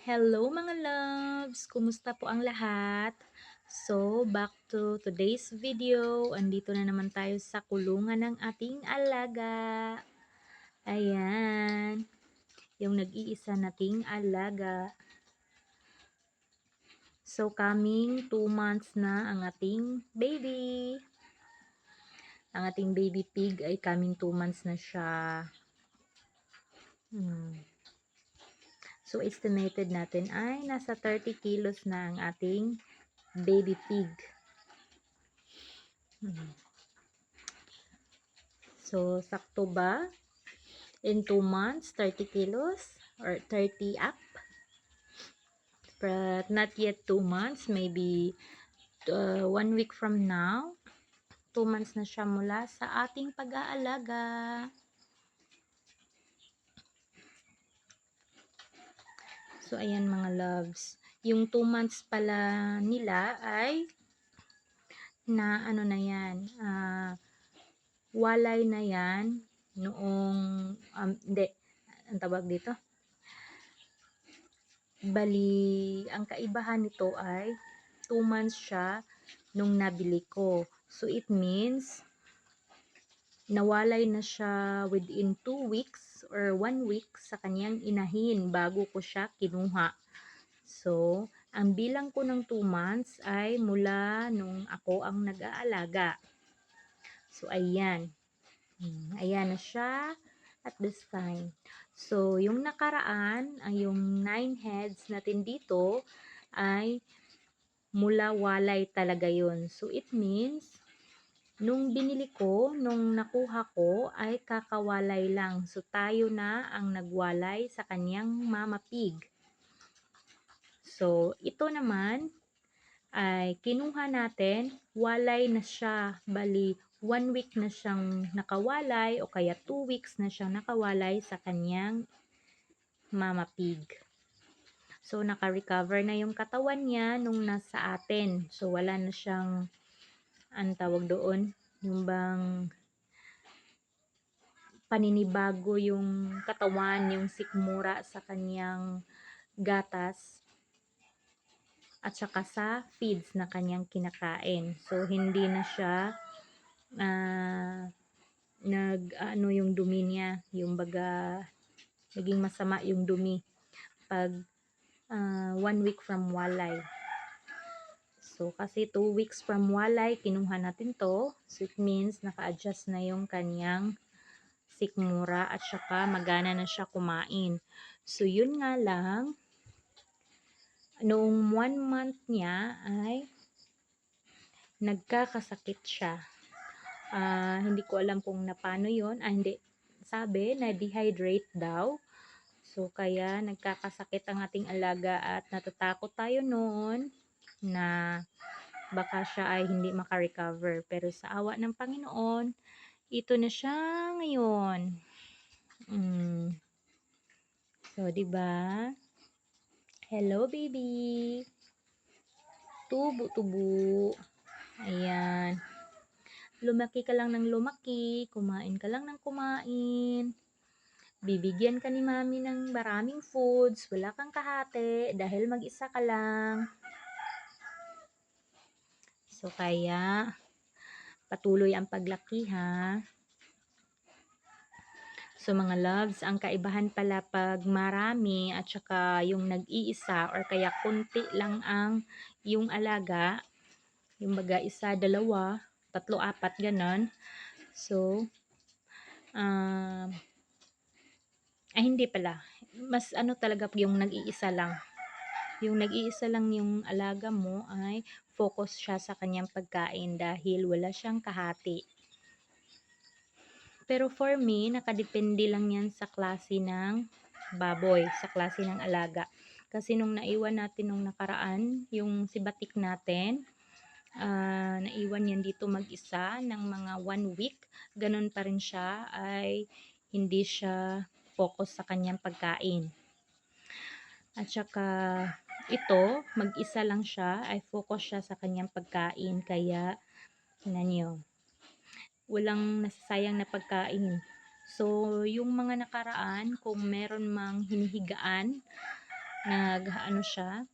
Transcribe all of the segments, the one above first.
Hello mga loves! Kumusta po ang lahat? So, back to today's video. Andito na naman tayo sa kulungan ng ating alaga. Ayan. Yung nag-iisa nating alaga. So, coming 2 months na ang ating baby. Ang ating baby pig ay coming 2 months na siya. Hmm. So, estimated natin ay nasa 30 kilos na ang ating baby pig. Hmm. So, sakto ba? In 2 months, 30 kilos? Or 30 up? But not yet 2 months. Maybe 1 uh, week from now. 2 months na siya mula sa ating pag-aalaga. So, ayan mga loves. Yung 2 months pala nila ay na ano na yan, uh, walay na yan noong, um, hindi, ang tawag dito? Bali, ang kaibahan nito ay 2 months siya nung nabili ko. So, it means, nawalay na siya within 2 weeks or 1 week sa kanyang inahin bago ko siya kinuha. So, ang bilang ko ng 2 months ay mula nung ako ang nag-aalaga. So, ayan. Hmm, ayan na siya at this time. So, yung nakaraan, ay yung 9 heads natin dito ay mula walay talaga yun. So, it means, nung binili ko, nung nakuha ko, ay kakawalay lang. So, tayo na ang nagwalay sa kanyang mama pig. So, ito naman ay kinuha natin, walay na siya. Bali, one week na siyang nakawalay o kaya two weeks na siyang nakawalay sa kanyang mama pig. So, naka-recover na yung katawan niya nung nasa atin. So, wala na siyang, ang tawag doon, yung bang paninibago yung katawan, yung sikmura sa kanyang gatas at saka sa feeds na kanyang kinakain. So, hindi na siya uh, nag, ano yung dumi niya, yung baga, naging masama yung dumi pag uh, one week from walay. So, kasi two weeks from walay, kinuha natin to. So, it means naka-adjust na yung kanyang sikmura at saka magana na siya kumain. So, yun nga lang, noong one month niya ay nagkakasakit siya. Uh, hindi ko alam kung na paano yun. Ah, hindi. Sabi na dehydrate daw. So, kaya nagkakasakit ang ating alaga at natatakot tayo noon na baka siya ay hindi makarecover. Pero sa awa ng Panginoon, ito na siya ngayon. Mm. So, 'di ba? Hello, baby. Tubo-tubo. Ayan. Lumaki ka lang ng lumaki. Kumain ka lang ng kumain. Bibigyan ka ni mami ng maraming foods. Wala kang kahate dahil mag-isa ka lang. So, kaya patuloy ang paglaki ha. So mga loves, ang kaibahan pala pag marami at saka yung nag-iisa or kaya kunti lang ang yung alaga, yung baga isa, dalawa, tatlo, apat, ganon. So, um, ay hindi pala. Mas ano talaga yung nag-iisa lang. Yung nag-iisa lang yung alaga mo ay focus siya sa kanyang pagkain dahil wala siyang kahati. Pero for me, nakadepende lang yan sa klase ng baboy, sa klase ng alaga. Kasi nung naiwan natin nung nakaraan, yung sibatik natin, uh, naiwan yan dito mag-isa ng mga one week. Ganon pa rin siya ay hindi siya focus sa kanyang pagkain. At saka ito, mag-isa lang siya, ay focus siya sa kanyang pagkain. Kaya, tingnan nyo, walang nasasayang na pagkain. So, yung mga nakaraan, kung meron mang hinihigaan, nag ano siya,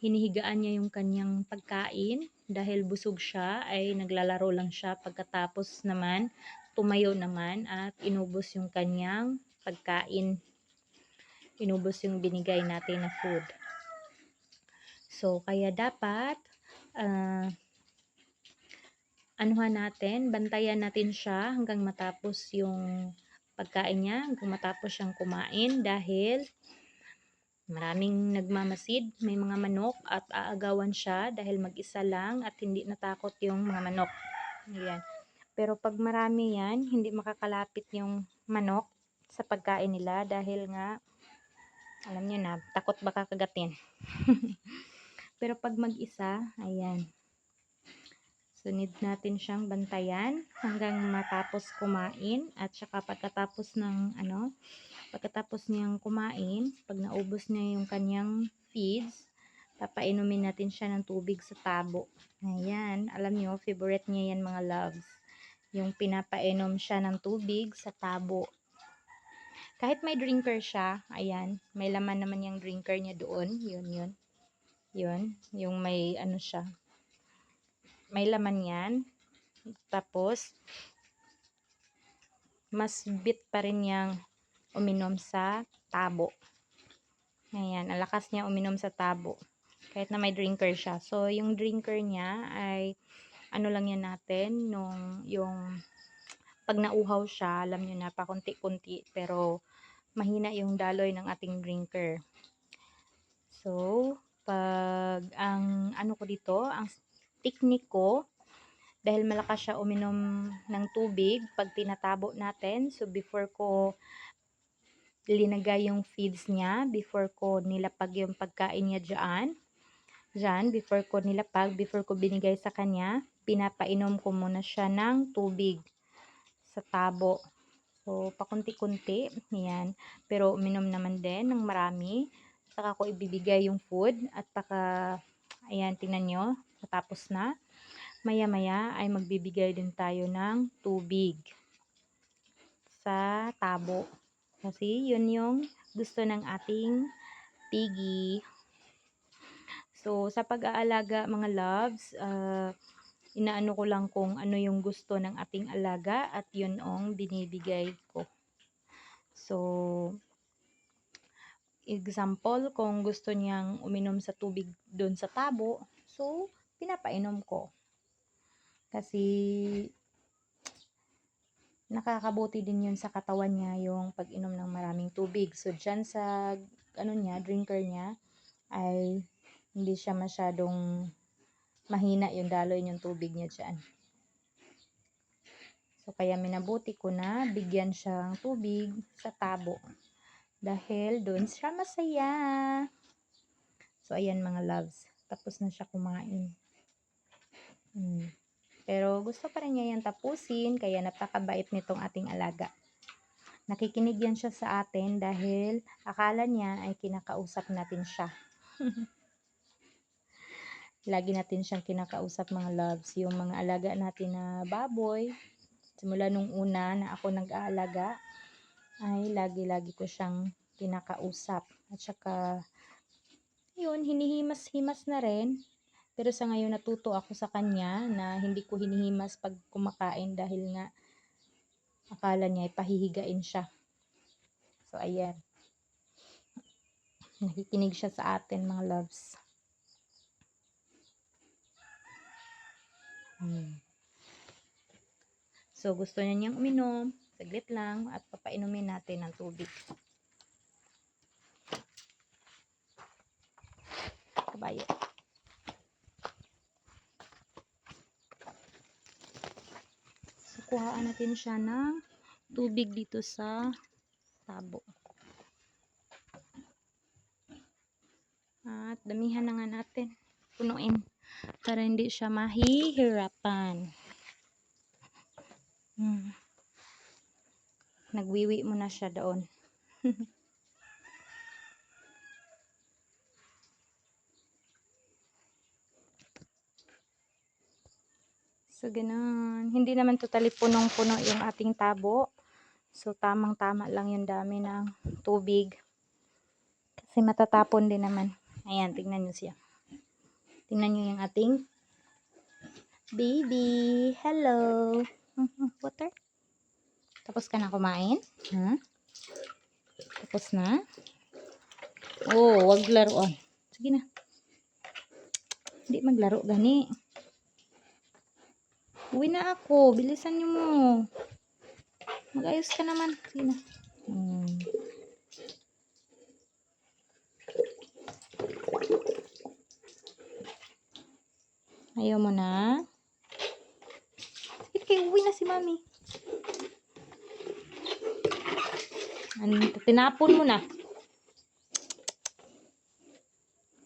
hinihigaan niya yung kanyang pagkain dahil busog siya ay naglalaro lang siya pagkatapos naman tumayo naman at inubos yung kanyang pagkain. Inubos yung binigay natin na food. So, kaya dapat ah anuhan natin, bantayan natin siya hanggang matapos yung pagkain niya, hanggang matapos siyang kumain dahil maraming nagmamasid, may mga manok at aagawan siya dahil mag-isa lang at hindi natakot yung mga manok. Ayan. Pero pag marami yan, hindi makakalapit yung manok sa pagkain nila dahil nga alam niyo na, takot baka kagatin. Pero pag mag-isa, ayan. So, need natin siyang bantayan hanggang matapos kumain at saka pagkatapos ng ano, pagkatapos niyang kumain, pag naubos niya yung kanyang feeds, papainumin natin siya ng tubig sa tabo. Ayan, alam niyo, favorite niya yan mga loves. Yung pinapainom siya ng tubig sa tabo. Kahit may drinker siya, ayan, may laman naman yung drinker niya doon, yun, yun. Yun, yung may ano siya, may laman yan. Tapos, mas bit pa rin niyang uminom sa tabo. Ayan, ang lakas niya uminom sa tabo. Kahit na may drinker siya. So, yung drinker niya ay, ano lang yan natin, nung, yung, pag nauhaw siya, alam niyo na, pakunti-kunti, pero, mahina yung daloy ng ating drinker. So, pag, dito, ang technique ko, dahil malakas siya uminom ng tubig pag tinatabo natin. So, before ko linagay yung feeds niya, before ko nilapag yung pagkain niya dyan, dyan, before ko nilapag, before ko binigay sa kanya, pinapainom ko muna siya ng tubig sa tabo. So, pakunti-kunti, yan. Pero, uminom naman din ng marami. Saka ko ibibigay yung food at paka, ayan, tingnan nyo, matapos na maya-maya ay magbibigay din tayo ng tubig sa tabo. Kasi yun yung gusto ng ating piggy. So, sa pag-aalaga mga loves, uh, inaano ko lang kung ano yung gusto ng ating alaga at yun ang binibigay ko. So, example, kung gusto niyang uminom sa tubig doon sa tabo, so, pinapainom ko. Kasi nakakabuti din yun sa katawan niya yung pag-inom ng maraming tubig. So, dyan sa ano niya, drinker niya, ay hindi siya masyadong mahina yung daloy yung tubig niya dyan. So, kaya minabuti ko na bigyan siya ng tubig sa tabo. Dahil doon siya masaya. So, ayan mga loves. Tapos na siya kumain. Hmm. Pero gusto pa rin niya yan tapusin, kaya napakabait nitong ating alaga. Nakikinig yan siya sa atin dahil akala niya ay kinakausap natin siya. Lagi natin siyang kinakausap mga loves. Yung mga alaga natin na baboy, simula nung una na ako nag-aalaga, ay lagi-lagi ko siyang kinakausap. At saka, yun, hinihimas-himas na rin pero sa ngayon natuto ako sa kanya na hindi ko hinihimas pag kumakain dahil nga akala niya ay pahihigain siya. So ayan. Nakikinig siya sa atin mga loves. Hmm. So gusto niya niyang uminom, saglit lang at papainumin natin ng tubig. Kabayo. kuhaan natin siya ng tubig dito sa tabo. At damihan na nga natin. Punuin. Para hindi siya mahihirapan. Hmm. Nagwiwi mo na siya doon. So, ganun. Hindi naman totally punong-puno yung ating tabo. So, tamang-tama lang yung dami ng tubig. Kasi matatapon din naman. Ayan, tingnan nyo siya. Tingnan nyo yung ating baby. Hello. Water. Tapos ka na kumain? Ha? Tapos na? Oh, wag laruan. Sige na. Hindi maglaro gani. Uwi na ako. Bilisan nyo mo. Mag-ayos ka naman. Sige na. Hmm. Ayaw mo na? Sige, uwi na si mami. Ano, tinapon mo na.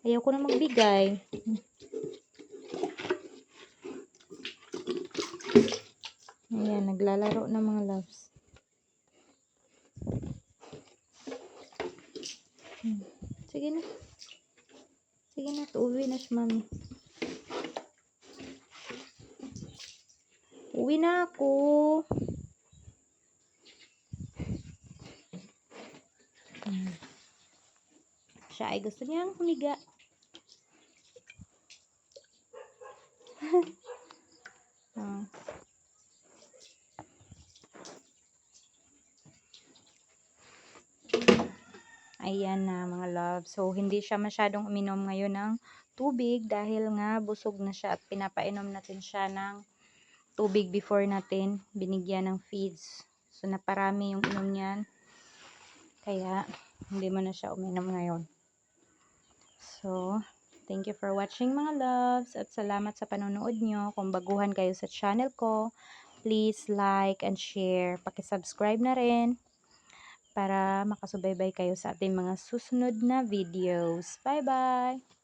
Ayaw ko na magbigay. Ayan, naglalaro na mga loves. Hmm. Sige na. Sige na, uwi na si mami. Uwi na ako. Hmm. Siya ay gusto niyang humiga. Ah. Ayan na mga love. So, hindi siya masyadong uminom ngayon ng tubig dahil nga busog na siya at pinapainom natin siya ng tubig before natin binigyan ng feeds. So, naparami yung inom niyan. Kaya, hindi mo na siya uminom ngayon. So, thank you for watching mga loves at salamat sa panonood nyo. Kung baguhan kayo sa channel ko, please like and share. Pakisubscribe na rin para makasubaybay kayo sa ating mga susunod na videos. Bye-bye!